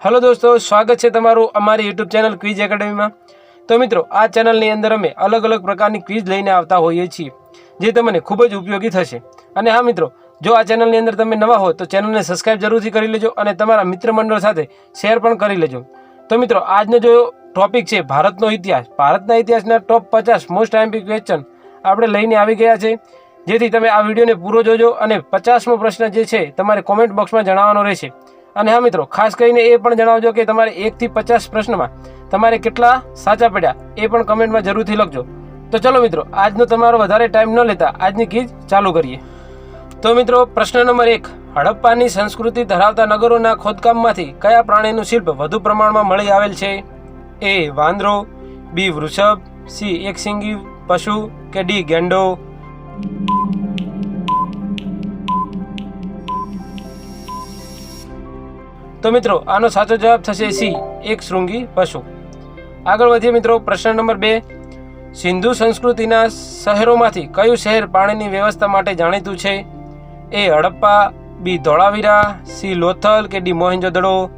Hello દોસ્તો, સ્વાગત છે તમારું અમારી યુટ્યુબ ચેનલ ક્વિઝ એકેડમીમાં તો મિત્રો, આ ચેનલની અંદર અમે અલગ અલગ પ્રકારની ક્વિઝ લઈને આવતા હોઈએ છીએ, જે તમને ખૂબ જ ઉપયોગી થશે. અને હા મિત્રો, જો આ ચેનલની અંદર તમે નવા હો, તો ચેનલને સબસ્ક્રાઈબ જરૂરથી કરી લેજો અને તમારા મિત્ર મંડળ સાથે શેર પણ કરી લેજો. તો મિત્રો, આજનો જો ટોપિક છે ભારતનો ઇતિહાસ, ભારતના ઇતિહાસના ટોપ પચાસ મોસ્ટ આઈમ્પી ક્વેશ્ચન આપણે લઈને આવી ગયા છે. જેથી તમે આ વિડીયોને પૂરો જોજો અને પચાસમો પ્રશ્ન જે છે, તમારે કોમેન્ટ બોક્સમાં જણાવવાનો રહેશે. અને હા મિત્રો, ખાસ કરીને એ પણ જણાવજો કે તમારે એકથી પચાસ પ્રશ્નમાં તમારે કેટલા સાચા પડ્યા એ પણ કમેન્ટમાં જરૂરથી લખજો. તો ચલો મિત્રો, આજનો તમારો વધારે ટાઈમ ન લેતા આજની કીજ ચાલુ કરીએ. તો મિત્રો, પ્રશ્ન નંબર એક, હડપ્પાની સંસ્કૃતિ ધરાવતા નગરોના ખોદકામમાંથી કયા પ્રાણીનું શિલ્પ વધુ પ્રમાણમાં મળી આવેલ છે? એ, વાંદરો, બી, વૃષભ, સી, એક સિંગી, પશુ કે ડી, ગેંડો? તો મિત્રો, આનો સાચો જવાબ થશે સી, એક શૃંગી પશુ. આગળ વધીએ મિત્રો, પ્રશ્ન નંબર બે. સિંધુ સંસ્કૃતિના શહેરોમાંથી કયું શહેર પાણીની વ્યવસ્થા માટે જાણીતું છે? A, Harappa, B, Dholavira, C, Lothal કે ડી મોહેન્જોદડો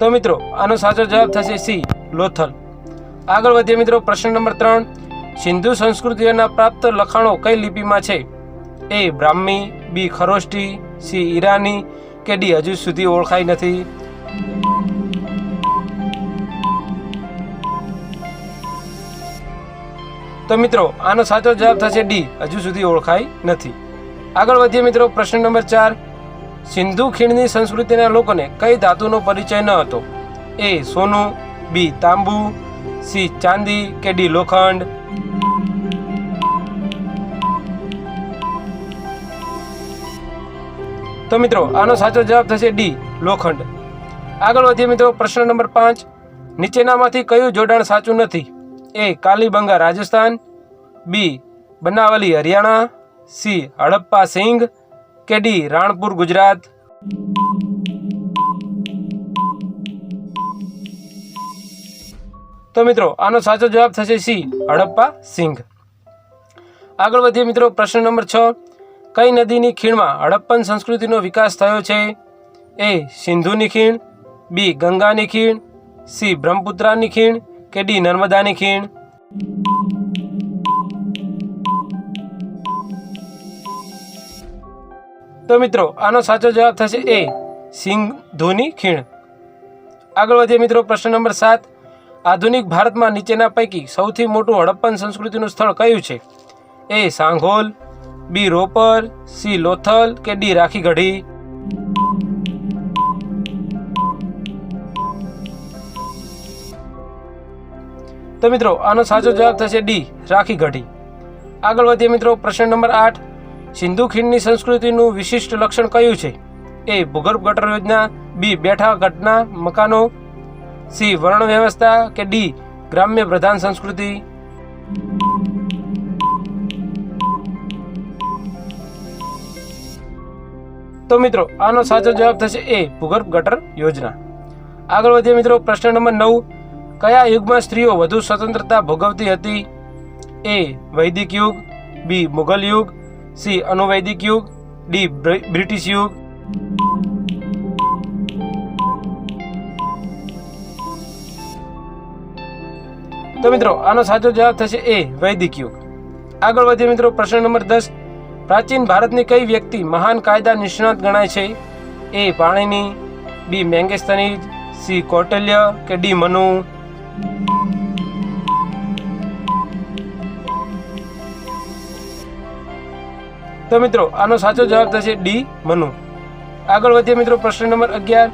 તો મિત્રો, આનો સાચો જવાબ થશે સી, લોથલ. આગળ વધીએ મિત્રો, પ્રશ્ન નંબર ત્રણ. સિંધુ સંસ્કૃતિઓના પ્રાપ્ત લખાણો કઈ લિપિમાં છે? A Brahmi B Kharosthi C Irani કે ડી હજુ સુધી ઓળખાઈ નથી? તો મિત્રો, આનો સાચો જવાબ થશે ડી હજુ સુધી ઓળખાઈ નથી. આગળ વધીએ મિત્રો, પ્રશ્ન નંબર ચાર. સિંધુ ખીણની સંસ્કૃતિના લોકોને કઈ ધાતુનો પરિચય ન હતો? એ સોનું બી તાંબુ સી ચાંદી કે ડી લોખંડ? તો મિત્રો, આનો સાચો જવાબ થશે ડી, લોખંડ. આગળ વધીએ મિત્રો પ્રશ્ન નંબર પાંચ, નીચેનામાંથી કયું જોડાણ સાચું નથી? A, Kalibanga, Rajasthan. B, Banawali, Haryana. C, Harappa, Sindh. કે ડી, રાણપુર, ગુજરાત. તો મિત્રો, આનો સાચો જવાબ થશે સી, હડપ્પા, સિંઘ. આગળ વધીએ મિત્રો, પ્રશ્ન નંબર છ. કઈ નદીની ખીણમાં હડપ્પન સંસ્કૃતિનો વિકાસ થયો છે? એ સિંધુની ખીણ, બી ગંગાની ખીણ, સી બ્રહ્મપુત્રાની ખીણ કે ડી નર્મદાની ખીણ? તો મિત્રો, આનો સાચો જવાબ થશે એ સિંધુની ખીણ. આગળ વધીએ મિત્રો, પ્રશ્ન નંબર સાત. આધુનિક ભારતમાં નીચેના પૈકી સૌથી મોટું હડપ્પન સંસ્કૃતિનું સ્થળ કયું છે? એ સાંઘોલ બી રોપર, સી લોથલ કે ડી રાખી ઘડી? તો મિત્રો, આનો સાચો જવાબ થશે ડી, રાખી ઘડી. આગળ વધીએ મિત્રો, પ્રશ્ન નંબર આઠ. સિંધુ ખીણની સંસ્કૃતિનું વિશિષ્ટ લક્ષણ કયું છે? એ, ભૂગર્ભ ગટર યોજના, બી, બેઠા ઘટના મકાનો, સી, વર્ણ વ્યવસ્થા કે ડી, ગ્રામ્ય પ્રધાન સંસ્કૃતિ? તો મિત્રો, આનો સાચો જવાબ થશે એ ભૂગર્ભ ગટર યોજના. આગળ વધીએ મિત્રો, પ્રશ્ન નંબર નવ. કયા યુગમાં સ્ત્રીઓ વધુ સ્વતંત્રતા ભોગવતી હતી? એ, વૈદિક યુગ, બી, મુઘલ યુગ, સી, અનુવૈદિક યુગ, ડી બ્રિટિશ યુગ. તો મિત્રો, આનો સાચો જવાબ થશે એ, વૈદિક યુગ. આગળ વધીએ મિત્રો, પ્રશ્ન નંબર દસ. પ્રાચીન ભારતની કઈ વ્યક્તિ મહાન કાયદા નિષ્ણાત ગણાય છે? એ પાણીની, બી મેંગેસ્તનીજ, સી કૌટલ્ય કે ડી મનુ? તો મિત્રો, આનો સાચો જવાબ થશે ડી મનુ. આગળ વધીએ મિત્રો, પ્રશ્ન નંબર અગિયાર.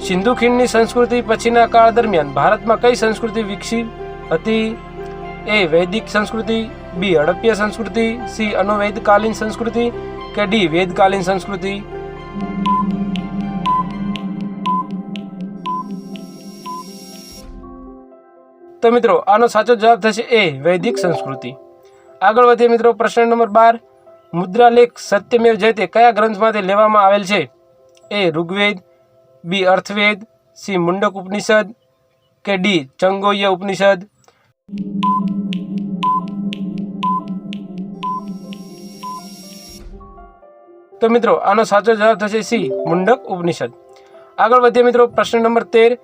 સિંધુ ખીણની સંસ્કૃતિ પછીના કાળ દરમિયાન ભારતમાં કઈ સંસ્કૃતિ વિકસી હતી? એ વૈદિક સંસ્કૃતિ બી હડપ્ય સંસ્કૃતિ, સી અનુવેદકાલીન સંસ્કૃતિ કે ડી વેદકાલીન સંસ્કૃતિ? તો મિત્રો, આનો સાચો જવાબ થશે એ, વૈદિક સંસ્કૃતિ. આગળ વધીએ મિત્રો, પ્રશ્ન નંબર બાર. મુદ્રાલેખ સત્યમેવ જયતે કયા ગ્રંથમાંથી લેવામાં આવેલ છે? A, Rigveda, B, Atharvaveda, C, Mundaka Upanishad કે ડી ચંગોય ઉપનિષદ? તો મિત્રો, આનો સાચો જવાબ થશે સી, મુંડક ઉપનિષદ. આગળ વધીએ મિત્રો, પ્રશ્ન નંબર તેર.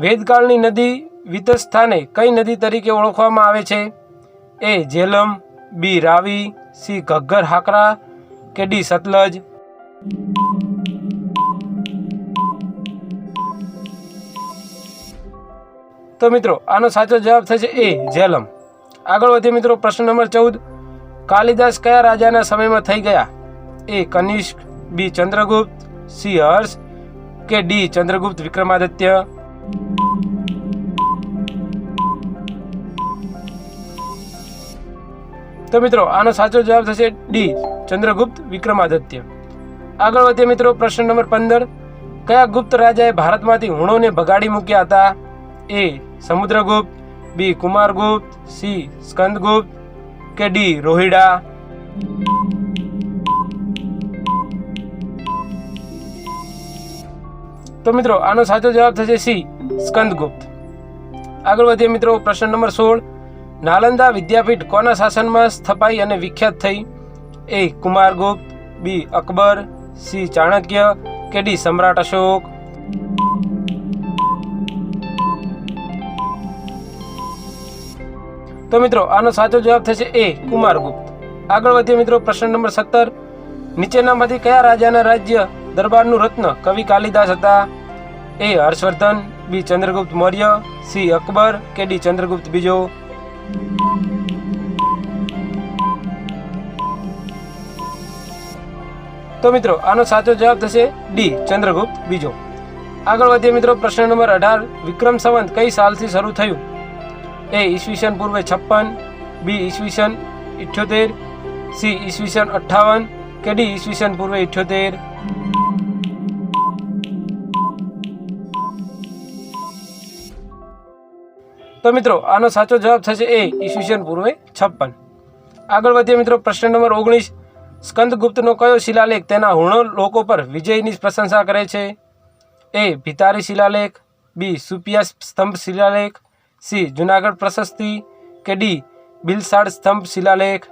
વેદકાળની નદી વિતસ્થાને કઈ નદી તરીકે ઓળખવામાં આવે છે? A Jhelum B, Ravi, C Ghaggar Hakra કે ડી, સતલજ? તો મિત્રો, આનો સાચો જવાબ થશે એ ઝેલમ આગળ વધીએ મિત્રો, પ્રશ્ન નંબર ચૌદ. કાલિદાસ કયા રાજાના સમયમાં થઈ ગયા? A Kanishka B Chandragupta, C Harsha કે ડી ચંદ્રગુપ્ત વિક્રમાદિત્ય? તો મિત્રો, આનો સાચો જવાબ થશે ડી ચંદ્રગુપ્ત વિક્રમાદિત્ય. આગળ વધીએ મિત્રો, પ્રશ્ન નંબર પંદર. કયા ગુપ્ત રાજાએ ભારતમાંથી હુણોને ભગાડી મૂક્યા હતા? A Samudragupta, B Kumaragupta, C Skandagupta કે ડી રોહિડા? તો મિત્રો, આનો સાચો જવાબ થશે સી, સ્કંદગુપ્ત. આગળ વધીએ મિત્રો, પ્રશ્ન નંબર સોળ. નાલંદા વિદ્યાપીઠ કોના શાસનમાં સ્થપાઈ અને વિખ્યાત થઈ? A, Kumaragupta, B, Akbar, C, Chanakya, કે ડી, સમ્રાટ અશોક? તો મિત્રો, આનો સાચો જવાબ થશે એ, કુમારગુપ્ત. આગળ વધીએ મિત્રો, પ્રશ્ન નંબર સત્તર. નીચેનામાંથી કયા રાજાના રાજ્ય દરબારનું રત્ન કવિ કાલિદાસ હતા? A Harshavardhana, B Chandragupta Maurya, C Akbar, કે ડી ચંદ્રગુપ્ત બીજો? તો મિત્રો, આનો સાચો જવાબ થશે ડી, ચંદ્રગુપ્ત બીજો. આગળ વધીએ મિત્રો, પ્રશ્ન નંબર અઢાર, વિક્રમ સંવંત કઈ સાલથી શરૂ થયું? એ ઈસવીસન પૂર્વે છપ્પન, બી ઈસવીસન ઇઠ્યોતેર, સી ઈસવીસન અઠ્ઠાવન, કે ડી ઈસવીસન પૂર્વે ઇઠ્યોતેર? તો મિત્રો, આનો સાચો જવાબ થશે એ, ઈસવીસન પૂર્વે છપ્પન. આગળ વધીએ મિત્રો, પ્રશ્ન નંબર ઓગણીસ. સ્કંદગુપ્તનો કયો શિલાલેખ તેના હુણો લોકો પર વિજયની પ્રશંસા કરે છે? એ, ભિતારી શિલાલેખ, બી, સુપિયા સ્તંભ શિલાલેખ, સી, જુનાગઢ પ્રશસ્તિ, કે ડી, બિલસાડ સ્તંભ શિલાલેખ?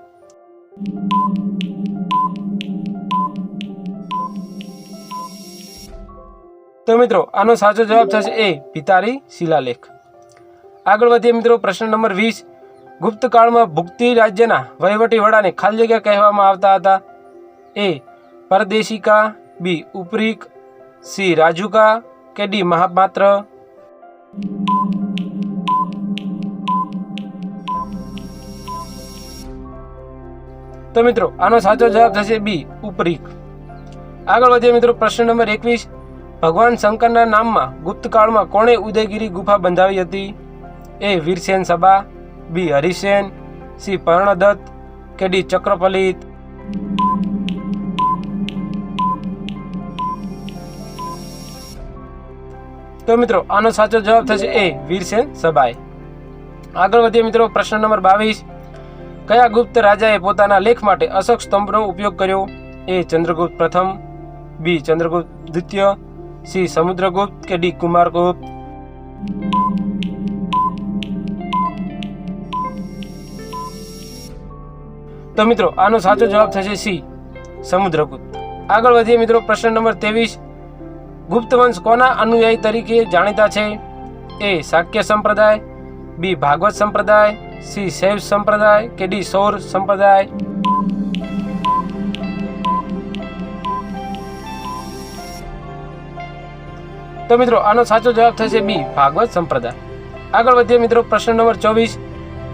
તો મિત્રો, આનો સાચો જવાબ થશે એ, ભિતારી શિલાલેખ. આગળ વધીએ મિત્રો, પ્રશ્ન નંબર વીસ. ગુપ્ત કાળમાં ભુક્તિ રાજ્યના વહીવટી વડાને ખાલી જગ્યા કહેવામાં આવતા હતા. એ પરદેશિકા, બી ઉપરીક, સી રાજુકા કે ડી મહાપાત્ર. તો મિત્રો, આનો સાચો જવાબ થશે બી ઉપરીક. આગળ વધીએ મિત્રો, પ્રશ્ન નંબર એકવીસ. ભગવાન શંકરના નામમાં ગુપ્ત કાળમાં કોણે ઉદયગીરી ગુફા બંધાવી હતી? એ વીરસેન સભા, બી હરિસેન, સી પર્ણદત્ત કે ડી ચક્રપલિત. તો મિત્રો, આનો સાચો જવાબ થશે એ વીરસેન સભાએ. આગળ વધીએ મિત્રો, પ્રશ્ન નંબર બાવીસ. કયા ગુપ્ત રાજાએ પોતાના લેખ માટે અશોક સ્તંભનો ઉપયોગ કર્યો? એ ચંદ્રગુપ્ત પ્રથમ, બી ચંદ્રગુપ્ત દ્વિતીય, સી સમુદ્રગુપ્ત કે ડી કુમારગુપ્ત? તો મિત્રો, આનો સાચો જવાબ થશે સી, સમુદ્રગુપ્ત. આગળ વધીએ મિત્રો, પ્રશ્ન નંબર ત્રેવીસ. ગુપ્ત વંશ કોના અનુયાયી તરીકે જાણીતા છે? એ શાક્ય સંપ્રદાય, બી, ભાગવત સંપ્રદાય, સી, શૈવ સંપ્રદાય, કે ડી, સૌર સંપ્રદાય? તો મિત્રો, આનો સાચો જવાબ થશે બી, ભાગવત સંપ્રદાય. આગળ વધીએ મિત્રો, પ્રશ્ન નંબર ચોવીસ.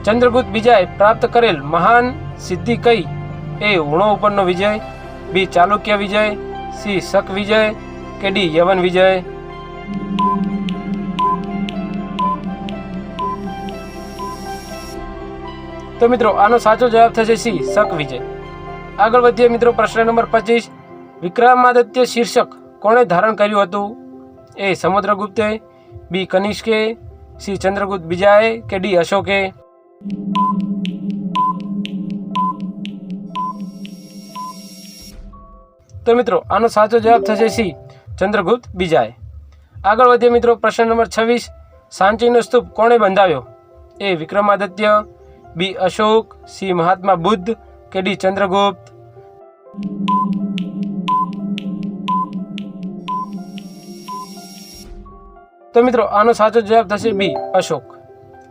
ચંદ્રગુપ્ત બીજાએ પ્રાપ્ત કરેલ મહાન સિદ્ધિ કઈ? એ હુણો ઉપરનો વિજય, બી ચાલુક્ય વિજય, સી શક વિજય, કે ડી યવન વિજય? તો મિત્રો, આનો સાચો જવાબ થશે સી શક વિજય. આગળ વધીએ મિત્રો, પ્રશ્ન નંબર પચીસ. વિક્રમાદિત્ય શીર્ષક કોણે ધારણ કર્યું હતું? એ સમુદ્રગુપ્તે, બી કનિષ્કે, સી ચંદ્રગુપ્ત બીજાએ, કે ડી અશોકે? તો મિત્રો, આનો સાચો જવાબ થશે સી, ચંદ્રગુપ્ત બીજાએ. આગળ વધીએ મિત્રો, પ્રશ્ન નંબર છવ્વીસ સાંચીનો સ્તૂપ કોણે બંધાવ્યો? A Vikramaditya, B Ashoka, C Mahatma Buddha કે ડી ચંદ્રગુપ્ત? તો મિત્રો, આનો સાચો જવાબ થશે બી, અશોક.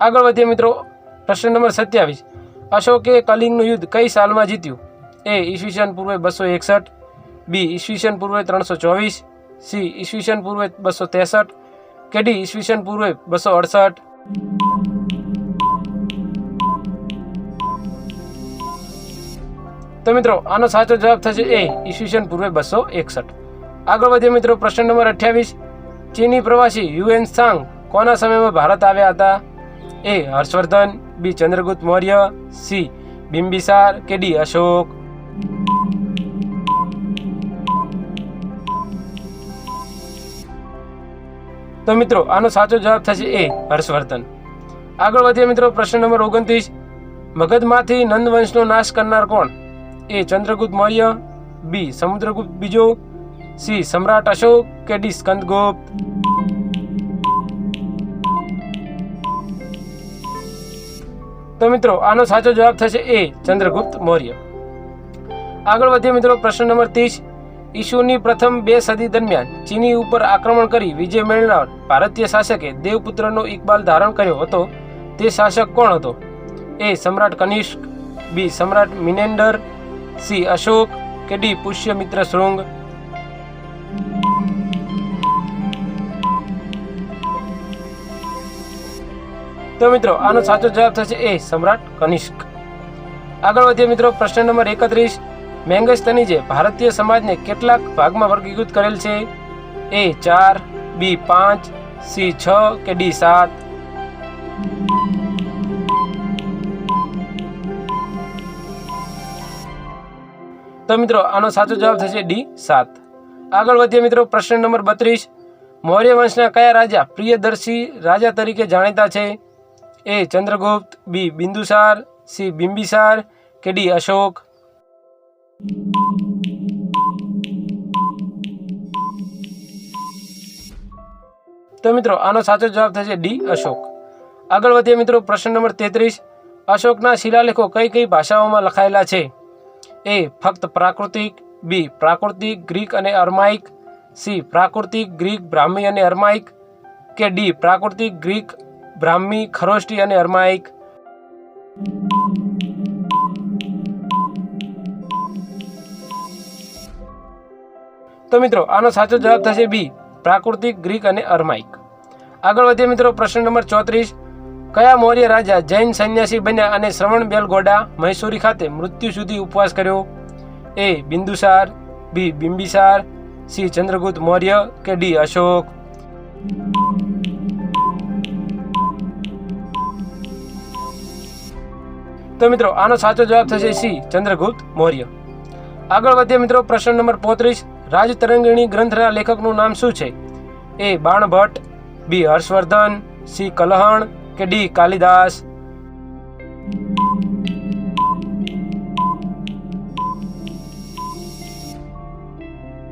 આગળ વધીએ મિત્રો, પ્રશ્ન નંબર સત્યાવીસ, અશોકે કલિંગનું યુદ્ધ કઈ સાલમાં જીત્યું? એ ઈસવીસન પૂર્વે બસો એકસઠ બી ઈસવીસન પૂર્વે ત્રણસો ચોવીસ, સી ઈસવીસન પૂર્વે બસો ત્રેસઠ, કે ડી ઈસવીસન પૂર્વે બસો અડસઠ. તો મિત્રો, આનો સાચો જવાબ થશે એ, ઈસવીસન પૂર્વે બસો એકસઠ. આગળ વધીએ મિત્રો, પ્રશ્ન નંબર અઠ્યાવીસ. ચીની પ્રવાસી યુએન સાંગ કોના સમયમાં ભારત આવ્યા હતા? A Harshavardhana, B Chandragupta Maurya, C Bimbisara, કે ડી અશોક? તો મિત્રો, આનો સાચો જવાબ થશે એ, હર્ષવર્ધન. આગળ વધીએ મિત્રો, પ્રશ્ન નંબર ઓગણત્રીસ. મગધમાંથી નંદવંશનો નાશ કરનાર કોણ? એ, ચંદ્રગુપ્ત મૌર્ય, બી, સમુદ્રગુપ્ત બીજો, સી, સમ્રાટ અશોક, કે ડી સ્કંદગુપ્ત તો મિત્રો, આનો સાચો જવાબ થશે એ, ચંદ્રગુપ્ત મૌર્ય. આગળ વધીએ મિત્રો, પ્રશ્ન નંબર ત્રીસ. ઈસુની પ્રથમ બે સદી દરમિયાન ચીની ઉપર આક્રમણ કરી વિજય મેળવનાર ભારતીય શાસકે દેવપુત્રનો ઇકબાલ ધારણ કર્યો હતો. તે શાસક કોણ હતો? એ સમ્રાટ કનિષ્ક, બી સમ્રાટ મિનેન્ડર, સી અશોક, કે ડી પુષ્યમિત્ર શૃંગ? તો મિત્રો, આનો સાચો જવાબ થશે એ સમ્રાટ કનિષ્ક. આગળ વધીએ મિત્રો, પ્રશ્ન નંબર એકત્રીસ. મેંગસ્તનીજે ભારતીય સમાજને કેટલાક ભાગમાં વર્ગીકૃત કરેલ છે? એ ચાર બી પાંચ સી છ કે ડી સાત? તો મિત્રો, આનો સાચો જવાબ થશે ડી સાત. આગળ વધીએ મિત્રો, પ્રશ્ન નંબર બત્રીસ. મૌર્ય વંશના કયા રાજા પ્રિયદર્શી રાજા તરીકે જાણીતા છે? એ ચંદ્રગુપ્ત બી બિંદુસાર સી બિંબિસાર કે ડી અશોક? તો મિત્રો, આનો સાચો જવાબ થશે ડી, અશોક. આગળ વધીએ મિત્રો, પ્રશ્ન નંબર તેત્રીસ. અશોકના શિલાલેખો કઈ કઈ ભાષાઓમાં લખાયેલા છે? એ, ફક્ત પ્રાકૃતિક, બી, પ્રાકૃતિક, ગ્રીક અને અર્માઇક, સી, પ્રાકૃતિક, ગ્રીક, બ્રાહ્મી અને અર્માઇક, કે ડી, પ્રાકૃતિક, ગ્રીક, બ્રાહ્મી, ખરોષ્ટી અને અર્માઇક. તો મિત્રો, આનો સાચો જવાબ થશે બી, પ્રાકૃતિક, ગ્રીક અને અર્માઇક. આગળ વધીએ મિત્રો, પ્રશ્ન નંબર ચોત્રીસ. કયા મૌર્ય રાજા જૈન સંન્યાસી બન્યા અને શ્રવણ બેલગોડા, મૈસૂરી ખાતે મૃત્યુ સુધી ઉપવાસ કર્યો? A, Bindusara, B, Bimbisara, C, Chandragupta Maurya કે ડી, અશોક? તો મિત્રો, આનો સાચો જવાબ થશે સી, ચંદ્રગુપ્ત મૌર્ય. આગળ વધીએ મિત્રો, પ્રશ્ન નંબર પોત્રીસ. રાજતરંગિણી ગ્રંથના લેખકનું નામ શું છે? A. Banabhatta, B. Harshavardhan, C. Kalhana કે ડી. કાલિદાસ?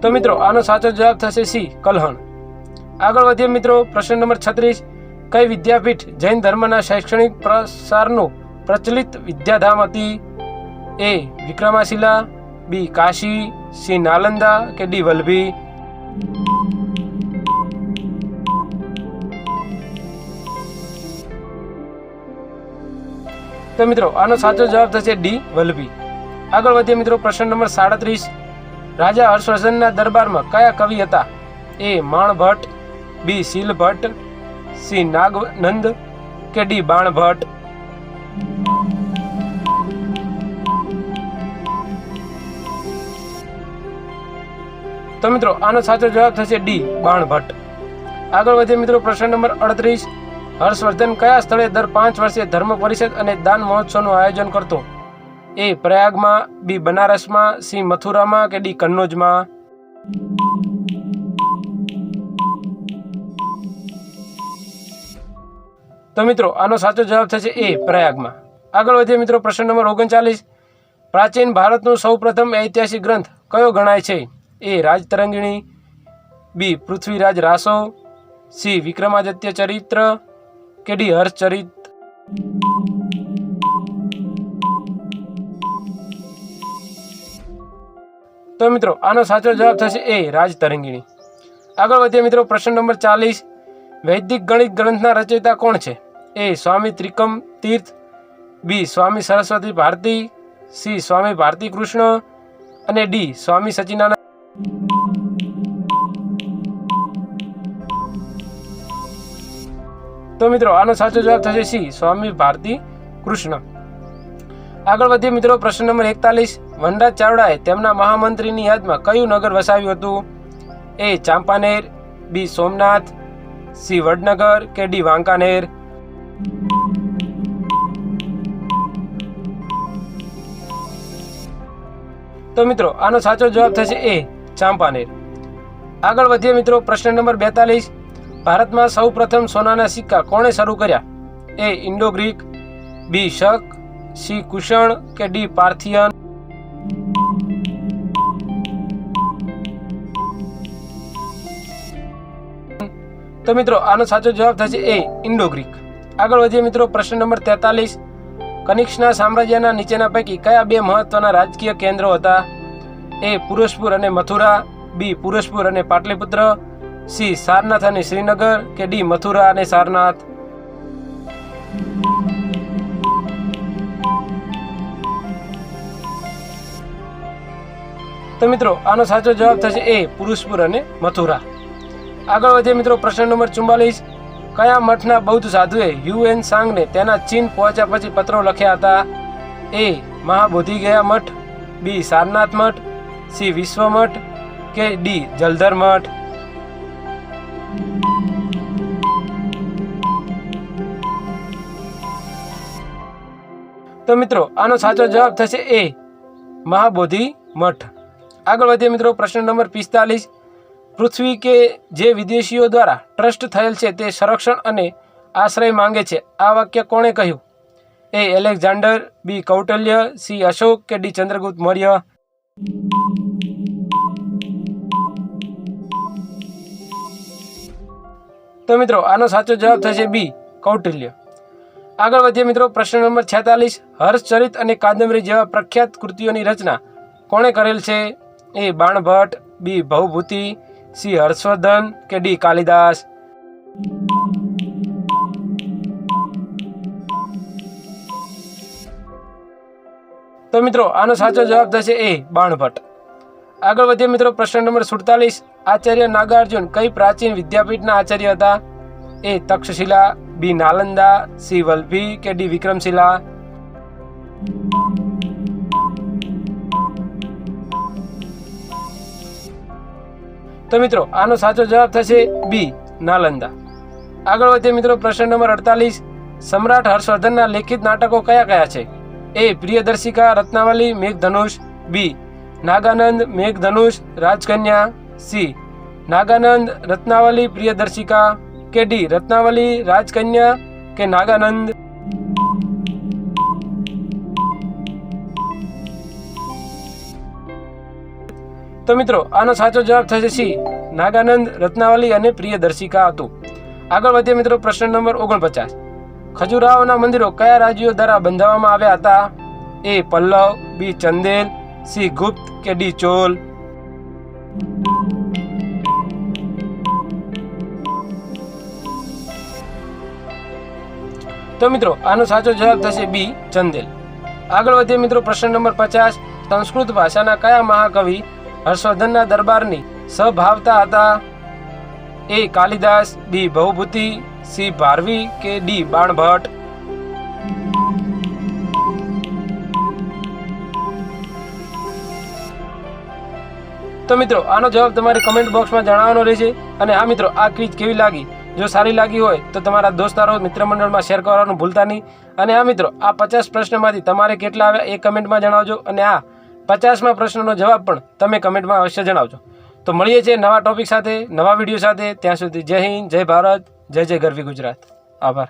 તો મિત્રો, આનો સાચો જવાબ થશે સી. કલહણ. આગળ વધીએ મિત્રો, પ્રશ્ન નંબર છત્રીસ. કઈ વિદ્યાપીઠ જૈન ધર્મના શૈક્ષણિક પ્રસારનું પ્રચલિત વિદ્યાધામ હતી? A. Vikramashila, B. Kashi C Nalanda કે ડી વલ્લભી તો મિત્રો, આનો સાચો જવાબ થશે ડી વલ્લભી આગળ વધીએ મિત્રો, પ્રશ્ન નંબર સાડત્રીસ. રાજા હર્ષવર્ધનના દરબારમાં કયા કવિ હતા? એ માણભટ્ટ, બી શીલભટ્ટ, સી નાગનંદ કે ડી બાણભટ્ટ? તો મિત્રો, આનો સાચો જવાબ થશે ડી બાણભટ્ટ આગળ વધીએ મિત્રો, પ્રશ્ન નંબર અડત્રીસ. હર્ષવર્ધન કયા સ્થળે દર પાંચ વર્ષે ધર્મ પરિષદ અને દાન મહોત્સવનું આયોજન કરતો? એ, પ્રયાગમાં, બી, બનારસમાં, સી, મથુરામાં કે ડી, કન્નોજમાં? તો મિત્રો, આનો સાચો જવાબ થશે એ, પ્રયાગમાં. આગળ વધીએ મિત્રો, પ્રશ્ન નંબર ઓગણચાલીસ. પ્રાચીન ભારતનું સૌપ્રથમ ઐતિહાસિક ગ્રંથ કયો ગણાય છે? A Rajatarangini, B Prithviraj Raso C Vikramaditya Charitra, કે ડી હર્ષચરિત. તો મિત્રો, આનો સાચો જવાબ થશે એ રાજતરંગિણી. આગળ વધીએ મિત્રો, પ્રશ્ન નંબર ચાલીસ. વૈદિક ગણિત ગ્રંથના રચયિતા કોણ છે? A Swami Trikam Tirtha, B Swami Saraswati Bharati, C Swami Bharati Krishna અને ડી સ્વામી સચિનાનંદ તો મિત્રો, આનો સાચો જવાબ થશે સી, સ્વામી ભારતી કૃષ્ણ. આગળ વધીએ મિત્રો, પ્રશ્ન નંબર એકતાલીસ. વનરાજ ચાવડાએ તેમના મહામંત્રીની યાદમાં કયું નગર વસાવ્યું હતું? A, Champaner, B, Somnath, C, Vadnagar, કે, ડી, વાંકાનેર? તો મિત્રો, આનો સાચો જવાબ થશે એ, ચાંપાનેર. આગળ વધીએ મિત્રો, પ્રશ્ન નંબર બેતાલીસ. ભારતમાં સૌ પ્રથમ સોનાના સિક્કા કોણે શરૂ કર્યા? એ ઇન્ડો ગ્રીક, બી શક, સી કુષણ કે ડી પાર્થિયન? તો મિત્રો, આનો સાચો જવાબ થશે એ ઇન્ડો ગ્રીક. આગળ વધીએ મિત્રો, પ્રશ્ન નંબર તેતાલીસ. કનિષ્કના સામ્રાજ્યના નીચેના પૈકી કયા બે મહત્વના રાજકીય કેન્દ્રો હતા? એ પુરસ્પુર અને મથુરા, બી પુરુષપુર અને પાટલીપુત્ર સી સારનાથ અને શ્રીનગર કે ડી મથુરા અને સારનાથ? તો મિત્રો, આનો સાચો જવાબ થશે એ પુરુષપુર અને મથુરા. આગળ વધીએ મિત્રો, પ્રશ્ન નંબર ચુમ્માલીસ કયા મઠના બૌદ્ધ સાધુએ યુએન સાંગને તેના ચીન પહોંચ્યા પછી પત્રો લખ્યા હતા? એ, મહાબોધિ ગયા મઠ, બી સારનાથ મઠ, સી વિશ્વ મઠ કે ડી જલધર મઠ? તો મિત્રો, આનો સાચો જવાબ થશે એ મહાબોધિ મઠ. આગળ વધીએ મિત્રો, પ્રશ્ન નંબર પિસ્તાલીસ. પૃથ્વી કે જે વિદેશીઓ દ્વારા ટ્રસ્ટ થયેલ છે તે સંરક્ષણ અને આશ્રય માંગે છે? આ વાક્ય કોણે કહ્યું? A Alexander, B Kautilya, C Ashok કે ડી ચંદ્રગુપ્ત મૌર્ય? તો મિત્રો, આનો સાચો જવાબ થશે બી કૌટિલ્ય. આગળ વધીએ મિત્રો, પ્રશ્ન નંબર છેતાલીસ. હર્ષચરિત અને કાદંબરી જેવા પ્રખ્યાત કૃતિઓની રચના કોણે કરેલ છે? A Banabhatta, B Bhavabhuti C Harshavardhana કે ડી કાલિદાસ? તો મિત્રો, આનો સાચો જવાબ થશે એ બાણભટ્ટ. આગળ વધીએ મિત્રો, પ્રશ્ન નંબર સુડતાલીસ. આચાર્ય નાગાર્જુન કઈ પ્રાચીન વિદ્યાપીઠના આચાર્ય હતા? A Takshashila B Nalanda, C Valabhi કે ડી વિક્રમશિલા? તો મિત્રો, આનો સાચો જવાબ થશે બી, નાલંદા. આગળ વધીએ મિત્રો, પ્રશ્ન નંબર અડતાલીસ. સમ્રાટ હર્ષવર્ધનના લેખિત નાટકો કયા કયા છે? A, Priyadarshika, Ratnavali, Meghdhanush. B, Nagananda, Meghdhanush, Rajkanya. C, Nagananda, Ratnavali, Priyadarshika. કે ડી રત્નાવલી, રાજકન્યા કે નાગાનંદ? તો મિત્રો, આનો સાચો જવાબ થશે સી, નાગાનંદ, રત્નાવલી અને પ્રિયદર્શિકા હતું આગળ વધીએ મિત્રો, પ્રશ્ન નંબર ઓગણપચાસ. ખજુરાહોના મંદિરો કયા રાજ્યો દ્વારા બંધાવવામાં આવ્યા હતા? એ, પલ્લવ, બી, ચંદેલ, સી, ગુપ્ત કે ડી, ચોલ? તો મિત્રો, આનો સાચો જવાબ થશે બી, ચંદેલ. આગળ વધીએ મિત્રો, પ્રશ્ન નંબર પચાસ. સંસ્કૃત ભાષાના કયા મહાકવિ હર્ષવર્ધનના દરબારની સભાવતા હતા? એ કાલિદાસ, બી ભવભૂતિ સી, ભારવી કે ડી, બાણભટ્ટ? તો મિત્રો, આનો જવાબ તમારે કમેન્ટ બોક્સમાં જણાવવાનો રહેશે અને આ મિત્રો, આ ક્વિઝ કેવી લાગી? જો સારી લાગી હોય તો તમારા દોસ્તારો મિત્ર મંડળમાં શેર કરવાનું ભૂલતા નહીં. અને આ મિત્રો, આ પચાસ પ્રશ્નમાંથી તમારે કેટલા આવ્યા એ કમેન્ટમાં જણાવજો અને આ પચાસમાં પ્રશ્નનો જવાબ પણ તમે કમેન્ટમાં અવશ્ય જણાવજો. તો મળીએ છીએ નવા ટોપિક સાથે, નવા વીડિયો સાથે. ત્યાં સુધી જય હિન્દ, જય ભારત, જય જય ગરવી ગુજરાત. આભાર.